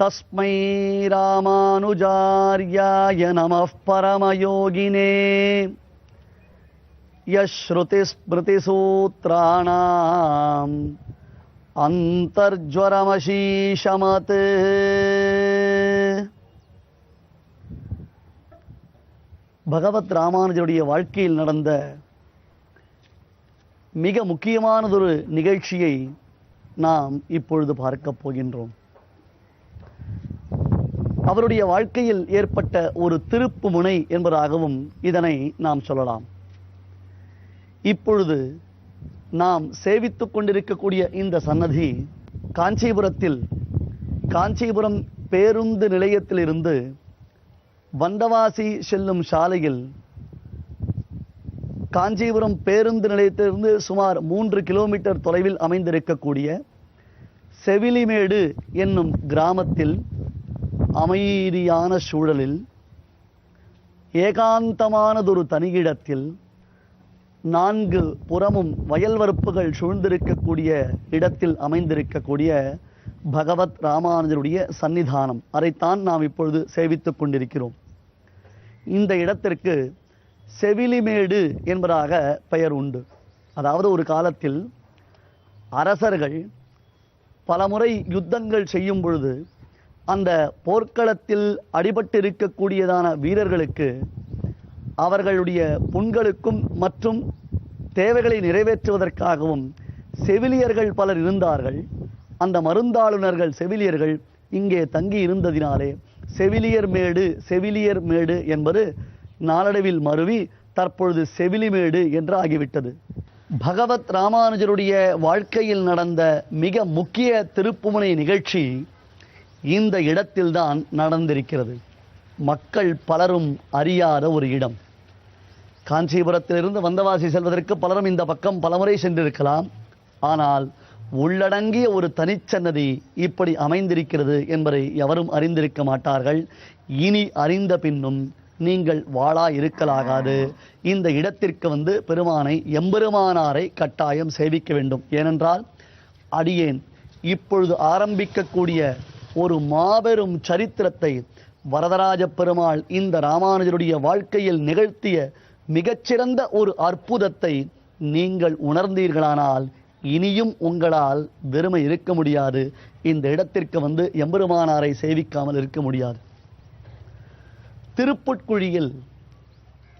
தஸ்மை ராமானுஜாரியாய நம பரமயோகினே யஸ்ருதிஸ்மிருதிசூத்திராணாம் அந்தர்ஜரமசீஷமத் பகவத் ராமானுஜருடைய வாழ்க்கையில் நடந்த மிக முக்கியமானதொரு நிகழ்ச்சியை நாம் இப்பொழுது பார்க்கப் போகின்றோம். அவருடைய வாழ்க்கையில் ஏற்பட்ட ஒரு திருப்பு முனை என்பதாகவும் இதனை நாம் சொல்லலாம். இப்பொழுது நாம் சேவித்துக் கொண்டிருக்கக்கூடிய இந்த சன்னதி காஞ்சிபுரத்தில் காஞ்சிபுரம் பேருந்து நிலையத்திலிருந்து வந்தவாசி செல்லும் சாலையில் காஞ்சிபுரம் பேருந்து நிலையத்திலிருந்து சுமார் மூன்று கிலோமீட்டர் தொலைவில் அமைந்திருக்கக்கூடிய செவிலிமேடு என்னும் கிராமத்தில் அமைதியான சூழலில் ஏகாந்தமானதொரு தனியிடத்தில் நான்கு புறமும் வயல்வரப்புகள் சூழ்ந்திருக்கக்கூடிய இடத்தில் அமைந்திருக்கக்கூடிய பகவத் ராமானுஜருடைய சன்னிதானம் அதைத்தான் நாம் இப்பொழுது சேவித்துக் கொண்டிருக்கிறோம். இந்த இடத்திற்கு செவிலிமேடு என்பதாக பெயர் உண்டு. அதாவது ஒரு காலத்தில் அரசர்கள் பலமுறை யுத்தங்கள் செய்யும் பொழுது அந்த போர்க்களத்தில் அடிபட்டிருக்கக்கூடியதான வீரர்களுக்கு அவர்களுடைய புண்களுக்கும் மற்றும் தேவைகளை நிறைவேற்றுவதற்காகவும் செவிலியர்கள் பலர் இருந்தார்கள். அந்த மருந்தாளுநர்கள் செவிலியர்கள் இங்கே தங்கி இருந்ததினாலே செவிலியர் மேடு செவிலியர் மேடு என்பது நாளடைவில் மருவி தற்பொழுது செவிலிமேடு என்று ஆகிவிட்டது. பகவத் ராமானுஜருடைய வாழ்க்கையில் நடந்த மிக முக்கிய திருப்புமுனை நிகழ்ச்சி இந்த இடத்தில்தான் நடந்திருக்கிறது. மக்கள் பலரும் அறியாத ஒரு இடம். காஞ்சிபுரத்திலிருந்து வந்தவாசி செல்வதற்கு பலரும் இந்த பக்கம் பலமுறை சென்றிருக்கலாம். ஆனால் உள்ளடங்கிய ஒரு தனிச்சன்னதி இப்படி அமைந்திருக்கிறது என்பதை எவரும் அறிந்திருக்க மாட்டார்கள். இனி அறிந்த பின்னும் நீங்கள் வாழா இருக்கலாகாது. இந்த இடத்திற்கு வந்து பெருமானை எம்பெருமானாரை கட்டாயம் சேவிக்க வேண்டும். ஏனென்றால் அடியேன் இப்பொழுது ஆரம்பிக்கக்கூடிய ஒரு மாபெரும் சரித்திரத்தை வரதராஜ பெருமாள் இந்த ராமானுஜருடைய வாழ்க்கையில் நிகழ்த்திய மிகச்சிறந்த ஒரு அற்புதத்தை நீங்கள் உணர்ந்தீர்களானால் இனியும் உங்களால் வெறுமை இருக்க முடியாது. இந்த இடத்திற்கு வந்து எம்பெருமானாரை சேவிக்காமல் இருக்க முடியாது. திருப்புட்குழியில்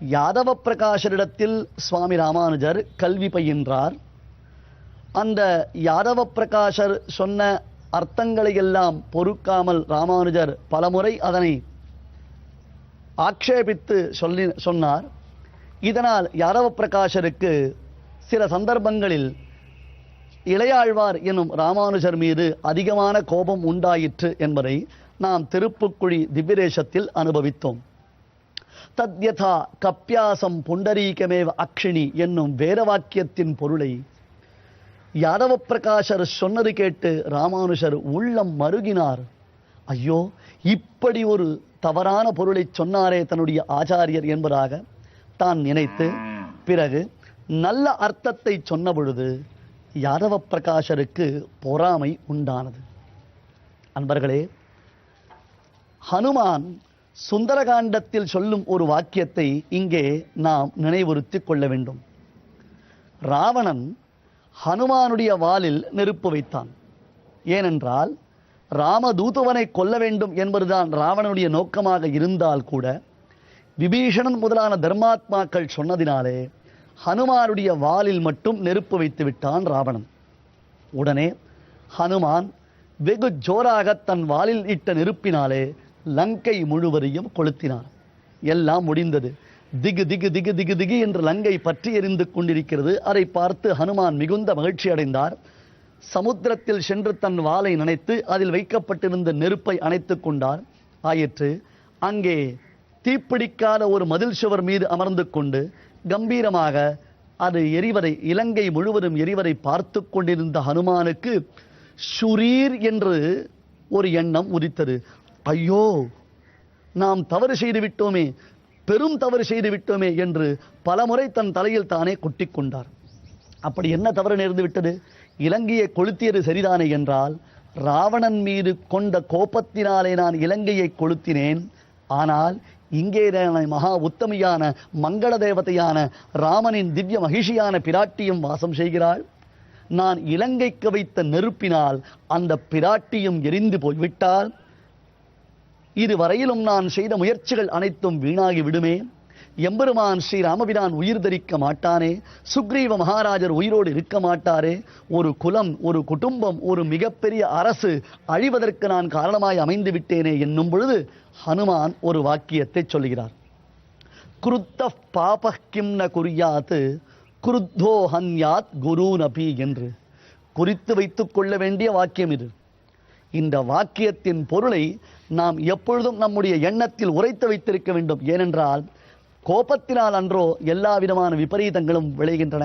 யாதவ பிரகாஷரிடத்தில் சுவாமி ராமானுஜர் கல்வி பயின்றார். அந்த யாதவ பிரகாஷர் சொன்ன அர்த்தங்களை எல்லாம் பொறுக்காமல் ராமானுஜர் பலமுறை அதனை ஆக்ஷேபித்து சொல்லி சொன்னார். இதனால் யாதவ பிரகாஷருக்கு சில சந்தர்ப்பங்களில் இளையாழ்வார் எனும் ராமானுஜர் மீது அதிகமான கோபம் உண்டாயிற்று என்பதை நாம் திருப்புக்குழி திவ்யதேசத்தில் அனுபவித்தோம். தத்யதா கப்பியாசம் புண்டரீகமேவ அக்ஷினி என்னும் வேத வாக்கியத்தின் பொருளை யாதவ பிரகாஷர் சொன்னது கேட்டு ராமானுஷர் உள்ளம் மருகினார். ஐயோ இப்படி ஒரு தவறான பொருளை சொன்னாரே தன்னுடைய ஆச்சாரியர் என்பதாக தான் நினைத்து பிறகு நல்ல அர்த்தத்தை சொன்ன பொழுது யாதவ பிரகாஷருக்கு பொறாமை உண்டானது. அன்பர்களே ஹனுமான் சுந்தரகாண்டத்தில் சொல்லும் ஒரு வாக்கியத்தை இங்கே நாம் நினைவுறுத்திக் கொள்ள வேண்டும். ராவணன் ஹனுமானுடைய வாலில் நெருப்பு வைத்தான். ஏனென்றால் ராமதூதுவனை கொல்ல வேண்டும் என்பதுதான் ராவணனுடைய நோக்கமாக இருந்தால் கூட விபீஷணன் முதலான தர்மாத்மாக்கள் சொன்னதினாலே ஹனுமானுடைய வாலில் மட்டும் நெருப்பு வைத்து விட்டான் ராவணன். உடனே ஹனுமான் வெகு ஜோராக தன் வாலில் இட்ட நெருப்பினாலே லங்கை முழுவதையும் கொளுத்தினார் எல்லாம் முடிந்தது. திகு திகு திகு திகு திகு என்று லங்கை பற்றி எரிந்து கொண்டிருக்கிறது. அதை பார்த்து ஹனுமான் மிகுந்த மகிழ்ச்சி அடைந்தார். சமுத்திரத்தில் சென்று தன் வாளை நனைத்து அதில் வைக்கப்பட்டிருந்த நெருப்பை அணைத்து கொண்டார். ஆயிற்று. அங்கே தீப்பிடிக்காத ஒரு மதில் சுவர் மீது அமர்ந்து கொண்டு கம்பீரமாக அது எரிவதை இலங்கை முழுவதும் எரிவதை பார்த்து கொண்டிருந்த ஹனுமானுக்கு சுரீர் என்று ஒரு எண்ணம் உதித்தது. ஐயோ நாம் தவறு செய்து விட்டோமே பெரும் தவறு செய்து விட்டோமே என்று பலமுறை தன் தலையில் தானே கொட்டிக் கொண்டார் அப்படி என்ன தவறு நேர்ந்து விட்டது? இலங்கையை கொளுத்தியது சரிதானே என்றால் ராவணன் மீது கொண்ட கோபத்தினாலே நான் இலங்கையை கொளுத்தினேன். ஆனால் இங்கே நான் மகா உத்தமியான மங்கள தேவதையான ராமனின் திவ்ய மகிழ்ச்சியான பிராட்டியும் வாசம் செய்கிறாள். நான் இலங்கைக்கு வைத்த நெருப்பினால் அந்த பிராட்டியும் எரிந்து போய்விட்டால் இதுவரையிலும் நான் செய்த முயற்சிகள் அனைத்தும் வீணாகி விடுமே. எம்பெருமான் ஸ்ரீராமபிரான் உயிர் தரிக்க மாட்டானே. சுக்ரீவ மகாராஜர் உயிரோடு இருக்க மாட்டாரே. ஒரு குலம் ஒரு குடும்பம் ஒரு மிகப்பெரிய அரசு அழிவதற்கு நான் காரணமாய் அமைந்து விட்டேனே என்னும் பொழுது ஹனுமான் ஒரு வாக்கியத்தை சொல்கிறார். குருத்த பாப ந குறியாத்து குருத்தோ ஹன்யாத் குருநபி என்று. குறித்து வைத்துக் கொள்ள வேண்டிய வாக்கியம் இது. இந்த வாக்கியத்தின் பொருளை நாம் எப்பொழுதும் நம்முடைய எண்ணத்தில் உரைத்து வைத்திருக்க வேண்டும். ஏனென்றால் கோபத்தினால் அன்றோ எல்லா விதமான விபரீதங்களும் விளைகின்றன.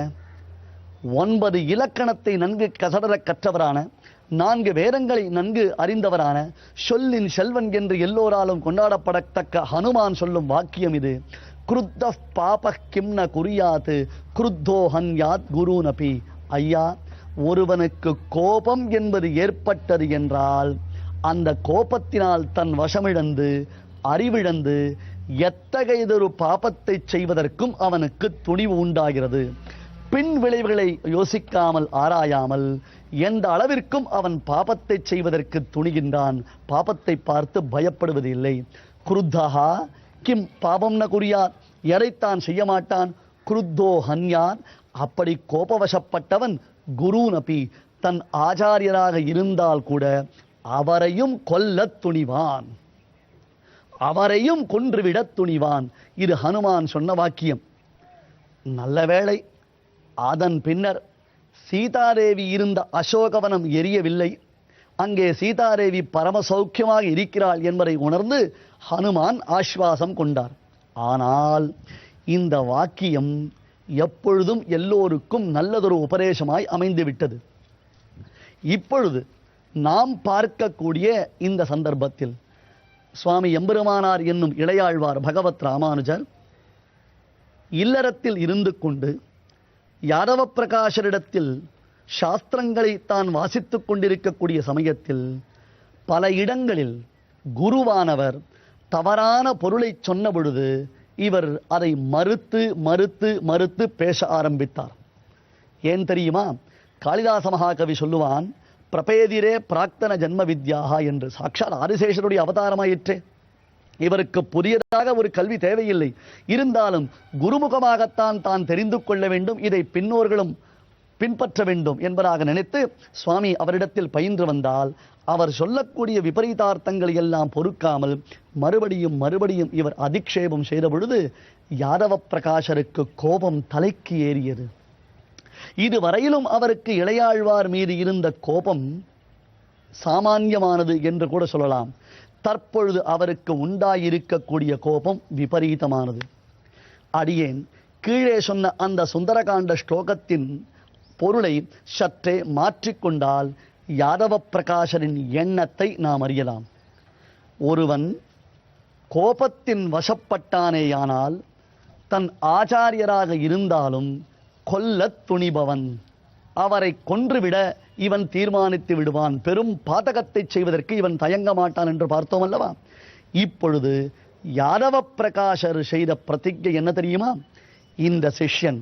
ஒன்பது இலக்கணத்தை நன்கு கசடர கற்றவரான நான்கு வேதங்களை நன்கு அறிந்தவரான சொல்லின் செல்வன் என்று எல்லோராலும் கொண்டாடப்படத்தக்க ஹனுமான் சொல்லும் வாக்கியம் இது. குருத்த பாப கிம்ன குறியாது குருத்தோ குரு குருநபி ஐயா ஒருவனுக்கு கோபம் என்பது ஏற்பட்டது என்றால் அந்த கோபத்தினால் தன் வசமிழந்து அறிவிழந்து எத்தகையதொரு பாபத்தை செய்வதற்கும் அவனுக்கு துணிவு உண்டாகிறது. பின் விளைவுகளை யோசிக்காமல் ஆராயாமல் எந்த அளவிற்கும் அவன் பாபத்தை செய்வதற்கு துணிகின்றான் பாபத்தை பார்த்து பயப்படுவது இல்லை குருத்தகா கிம் பாபம் ந குறியார் எதைத்தான் செய்ய மாட்டான் குருத்தோ ஹன்யான் அப்படி கோபவசப்பட்டவன் குருநபி தன் ஆச்சாரியராக இருந்தால் கூட அவரையும் கொல்லத் துணிவான். அவரையும் கொன்றுவிடத் துணிவான். இது ஹனுமான் சொன்ன வாக்கியம். நல்ல வேளை அதன் பின்னர் சீதாதேவி இருந்த அசோகவனம் எரியவில்லை. அங்கே சீதாதேவி பரம சௌக்கியமாக இருக்கிறாள் என்பதை உணர்ந்து ஹனுமான் ஆஸ்வாசம் கொண்டார். ஆனால் இந்த வாக்கியம் எப்பொழுதும் எல்லோருக்கும் நல்லதொரு உபதேசமாய் அமைந்துவிட்டது. இப்பொழுது நாம் பார்க்கக்கூடிய இந்த சந்தர்ப்பத்தில் சுவாமி எம்பெருமானார் என்னும் இளையாழ்வார் பகவத் ராமானுஜர் இல்லறத்தில் இருந்து கொண்டு யாதவ பிரகாஷரிடத்தில் சாஸ்திரங்களை தான் வாசித்துக் கொண்டிருக்கக்கூடிய சமயத்தில் பல இடங்களில் குருவானவர் தவறான பொருளை சொன்ன பொழுது இவர் அதை மறுத்து மறுத்து மறுத்து பேச ஆரம்பித்தார். ஏன் தெரியுமா? காளிதாச மகாகவி சொல்லுவான் பிரபேதிரே பிராக்தன ஜன்ம வித்யாகா என்று. சாட்சாத் ஆதிசேஷருடைய அவதாரமாயிற்றே. இவருக்கு புதியதாக ஒரு கல்வி தேவையில்லை. இருந்தாலும் குருமுகமாகத்தான் தான் தெரிந்து கொள்ள வேண்டும். இதை பின்னோர்களும் பின்பற்ற வேண்டும் என்பதாக நினைத்து சுவாமி அவரிடத்தில் பயின்று வந்தால் அவர் சொல்லக்கூடிய விபரீதார்த்தங்களை எல்லாம் பொறுக்காமல் மறுபடியும் மறுபடியும் இவர் அதிக்ஷேபம் செய்த பொழுது யாதவ பிரகாஷருக்கு கோபம் தலைக்கு ஏறியது. இதுவரையிலும் அவருக்கு இளையாழ்வார் மீது இருந்த கோபம் சாமானியமானது என்று கூட சொல்லலாம். தற்பொழுது அவருக்கு உண்டாயிருக்கக்கூடிய கோபம் விபரீதமானது. அடியேன் கீழே சொன்ன அந்த சுந்தரகாண்ட ஸ்லோகத்தின் பொருளை சற்றே மாற்றிக்கொண்டால் யாதவ பிரகாஷரின் எண்ணத்தை நாம் அறியலாம். ஒருவன் கோபத்தின் வசப்பட்டானேயானால் தன் ஆச்சாரியராக இருந்தாலும் கொல்லத் துணிபவன். அவரை கொன்றுவிட இவன் தீர்மானித்து விடுவான். பெரும் பாதகத்தை செய்வதற்கு இவன் தயங்க மாட்டான் என்று பார்த்தோம் அல்லவா? இப்பொழுது யாதவ பிரகாஷர் செய்த பிரதிஜை என்ன தெரியுமா? இந்த சிஷ்யன்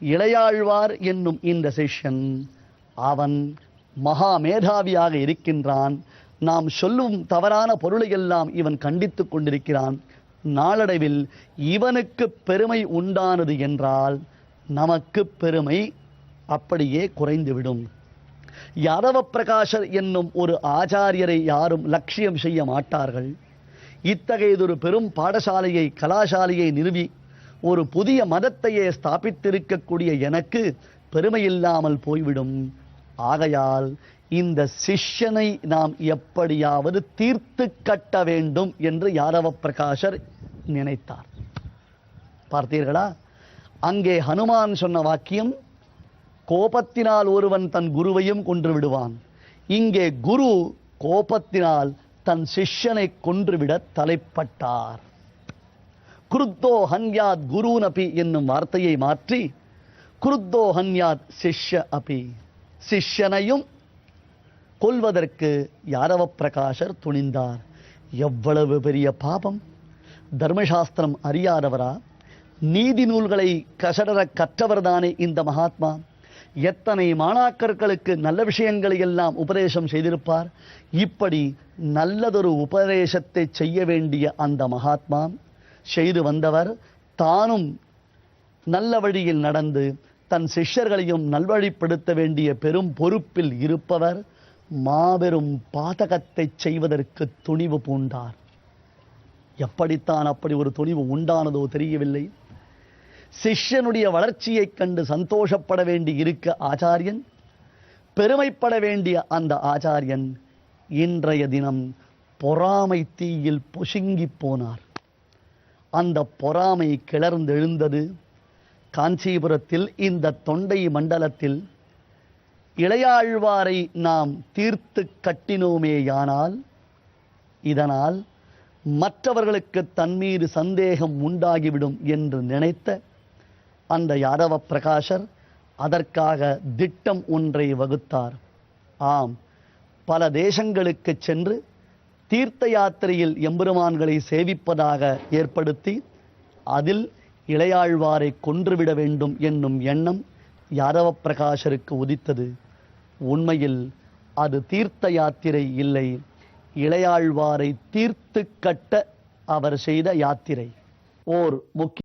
இளையாழ்வார் என்னும் இந்த சிஷ்யன் அவன் மகா மேதாவியாக இருக்கின்றான். நாம் சொல்லும் தவறான பொருளை எல்லாம் இவன் கண்டித்துக் கொண்டிருக்கிறான். நாளடைவில் இவனுக்கு பெருமை உண்டானது என்றால் நமக்கு பெருமை அப்படியே குறைந்துவிடும். யாதவ பிரகாஷர் என்னும் ஒரு ஆச்சாரியரை யாரும் லட்சியம் செய்ய மாட்டார்கள். இத்தகையதொரு பெரும் பாடசாலையை கலாசாலையை நிறுவி ஒரு புதிய மதத்தையே ஸ்தாபித்திருக்கக்கூடிய எனக்கு பெருமையில்லாமல் போய்விடும். ஆகையால் இந்த சிஷ்யனை நாம் எப்படியாவது தீர்த்து கட்ட வேண்டும் என்று யாதவ பிரகாஷர் நினைத்தார். பார்த்தீர்களா? அங்கே ஹனுமான் சொன்ன வாக்கியம் கோபத்தினால் ஒருவன் தன் குருவையும் கொன்று விடுவான். இங்கே குரு கோபத்தினால் தன் சிஷ்யனை கொன்றுவிட தலைப்பட்டார். குருத்தோ ஹன்யாத் குருன் அபி என்னும் வார்த்தையை மாற்றி குருத்தோ ஹன்யாத் சிஷ்ய அபி. சிஷ்யனையும் கொல்வதற்கு யாதவ பிரகாஷர் துணிந்தார். எவ்வளவு பெரிய பாபம். தர்மசாஸ்திரம் அறியாதவரா? நீதி நூல்களை கசடர கற்றவர்தானே இந்த மகாத்மா. எத்தனை மாணாக்கர்களுக்கு நல்ல விஷயங்களை எல்லாம் உபதேசம் செய்திருப்பார். இப்படி நல்லதொரு உபதேசத்தை செய்ய வேண்டிய அந்த மகாத்மா செய்து வந்தவர் தானும் நல்ல வழியில் நடந்து தன் சிஷ்யர்களையும் நல்வழிப்படுத்த வேண்டிய பெரும் பொறுப்பில் இருப்பவர் மாபெரும் பாதகத்தை செய்வதற்கு துணிவு பூண்டார். எப்படித்தான் அப்படி ஒரு துணிவு உண்டானதோ தெரியவில்லை. சிஷ்யனுடைய வளர்ச்சியைக் கண்டு சந்தோஷப்பட வேண்டி இருக்க ஆச்சாரியன் பெருமைப்பட வேண்டிய அந்த ஆச்சாரியன் இன்றைய தினம் பொறாமை தீயில் பொசுங்கிப் போனார். அந்த பொறாமை கிளர்ந்தெழுந்தது. காஞ்சிபுரத்தில் இந்த தொண்டை மண்டலத்தில் இளையாழ்வாரை நாம் தீர்த்து கட்டினோமேயானால் இதனால் மற்றவர்களுக்கு தன்மீது சந்தேகம் உண்டாகிவிடும் என்று நினைத்த அந்த யாதவ பிரகாஷர் அதற்காக திட்டம் ஒன்றை வகுத்தார். ஆம் பல தேசங்களுக்கு சென்று தீர்த்த யாத்திரையில் எம்பெருமான்களை சேவிப்பதாக ஏற்படுத்தி அதில் இளையாழ்வாரை கொன்றுவிட வேண்டும் என்னும் எண்ணம் யாதவ பிரகாஷருக்கு உதித்தது. உண்மையில் அது தீர்த்த யாத்திரை இல்லை. இளையாழ்வாரை தீர்த்து கட்ட அவர் செய்த யாத்திரை. ஓர் முக்கிய